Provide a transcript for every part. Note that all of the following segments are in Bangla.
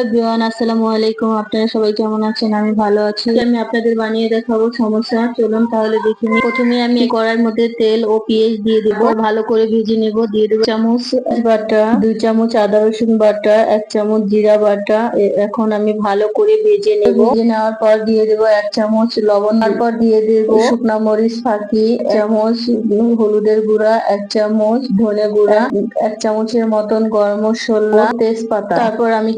এভরিওয়ান আসসালামু আলাইকুম। আপনারা সবাই কেমন আছেন? আমি ভালো আছি। আমি আপনাদের বানিয়ে দেখাবো সমস্যা। চলুন তাহলে দেখে নিই। প্রথমে আমি কড়াইয়ের মধ্যে তেল ও পেঁয়াজ দিয়ে দেব। ভালো করে ভেজে নেব। দিয়ে দেবো চামচ বাটা, দুই চামচ আদা, রসুন বাটা, এক চামচ জিরা বাটা। এখন আমি ভালো করে ভেজে নেব। ভেজে নেওয়ার পর দিয়ে দেব এক চামচ লবণ। তারপর দিয়ে দেব শুকনা মরিচ, ফাঁকি চামচ হলুদের গুঁড়া, এক চামচ ধনে গুঁড়া, এক চামচের মতন গরম মশলা, তেজপাতা। তারপর আমি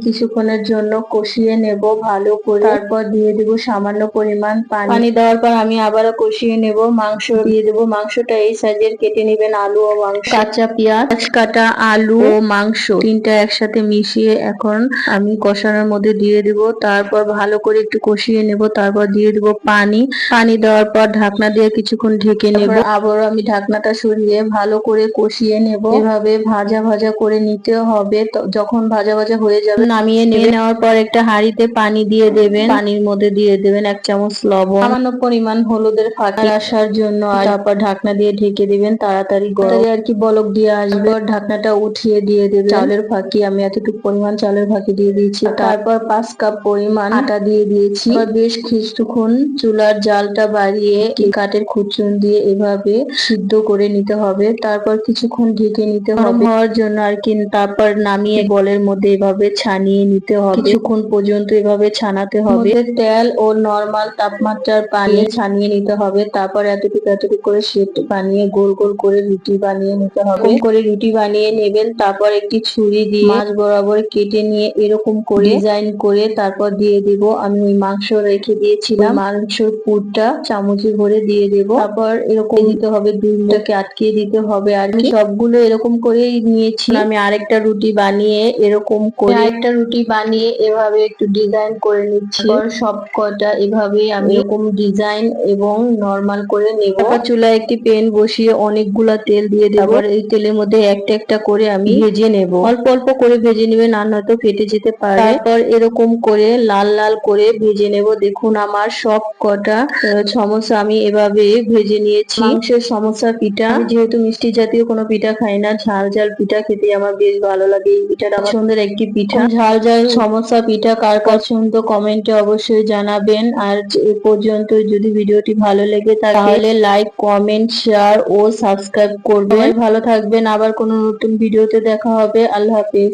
কিছুক্ষণের জন্য কষিয়ে নেব ভালো করে। তারপর দিয়ে দেব সামান্য পরিমাণ পানি। পানি দেওয়ার পর আমি আবারও কষিয়ে নেব মাংস। দিয়ে দেব মাংসটা এই সাইজের কেটে নেবেন আলু ও মাংস। কাঁচা পেঁয়াজ কাটা আলু ও মাংস। তিনটা একসাথে মিশিয়ে এখন আমি কষানোর মধ্যে দিয়ে দেব। তারপর ভালো করে একটু কষিয়ে নেব। তারপর দিয়ে দেব পানি। পানি দেওয়ার পর ঢাকনা দিয়ে কিছুক্ষণ ঢেকে নেব। আবারও আমি ঢাকনাটা সরিয়ে ভালো করে কষিয়ে নেব। এভাবে ভাজা ভাজা করে নিতে হবে। যখন ভাজা ভাজা হয়ে যাবে নামিয়ে নিয়ে নেওয়ার পর একটা হাঁড়িতে পানি দিয়ে দেবেন। পানির মধ্যে দিয়ে দেবেন এক চামচ লবণ। সামান্য পরিমাণ হলুদের ফাঁকি আসার জন্য আর তারপর ঢাকনা দিয়ে ঢেকে দিবেন তাড়াতাড়ি গরম। আর কি বলক দিয়ে আসবে। আর ঢাকনাটা উঠিয়ে দিয়ে দেবেন। চালের ফাঁকি আমি এতটুকু পরিমাণ চালের ফাঁকি দিয়ে দিয়েছি। তারপর পাঁচ কাপ পরিমাণ আটা দিয়ে দিয়েছি। বেশ কিছুক্ষণ চুলার জালটা বাড়িয়ে কাঠের খুচুন দিয়ে এভাবে সিদ্ধ করে নিতে হবে। তারপর কিছুক্ষণ ঢেকে নিতে হবে। হওয়ার জন্য আর কি তারপর নামিয়ে বলের মধ্যে এভাবে ছানিয়ে নিতে হবে। কিছুক্ষণ পর্যন্ত এভাবে ছানাতে হবে। তেল ও নরমাল তাপমাত্রার পানি ছানিয়ে নিতে হবে। তারপর এতটুকু এতটুকু করে সেট বানিয়ে গোল গোল করে রুটি বানিয়ে নিতে হবে। করে রুটি বানিয়ে নেবেন তারপর একটি ছুরি দিয়ে মাছ বরাবর কেটে নিয়ে এরকম করে ডিজাইন করে তারপর দিয়ে দিব। আমি ওই মাংস রেখে দিয়েছিলাম। মাংসের পুরটা চামচে ভরে দিয়ে দেব। তারপর এরকম দিতে হবে দুধটাকে আটকে দিতে হবে আর সবগুলো এরকম করেই নিয়েছি। আমি আরেকটা রুটি বানিয়ে এরকম করে একটা রুটি বানিয়ে এভাবে একটু ডিজাইন করে নিচ্ছি। সব কটা এভাবে আমি এরকম ডিজাইন এবং নরমাল করে নেব। তারপর চুলায় একটি প্যান বসিয়ে অনেকগুলা তেল দিয়ে দেব। এই তেলের মধ্যে একটা একটা করে আমি ভেজে নেব। অল্প অল্প করে ভেজে নেবেন আর নয়তো ফেটে যেতে পারে। তারপর এরকম করে লাল লাল করে ভেজে নেব। দেখুন আমার সব কটা আহ, সমোসা আমি এভাবে ভেজে নিয়েছি। মাংসের সমোসা পিঠা। যেহেতু মিষ্টি জাতীয় কোনো পিঠা খাই না ঝাল ঝাল পিঠা খেতে আমার বেশ ভালো লাগে। এই পিঠাটা আমার পছন্দের একটি পিঠা। ঝাল ঝাল সমোসা পিঠা কার পছন্দ কমেন্টে অবশ্যই জানাবেন। আর এ পর্যন্ত যদি ভিডিওটি ভালো লেগে থাকে তাহলে লাইক কমেন্ট শেয়ার ও সাবস্ক্রাইব করবেন। ভালো থাকবেন। আবার কোনো নতুন ভিডিওতে দেখা হবে। আল্লাহ হাফেজ।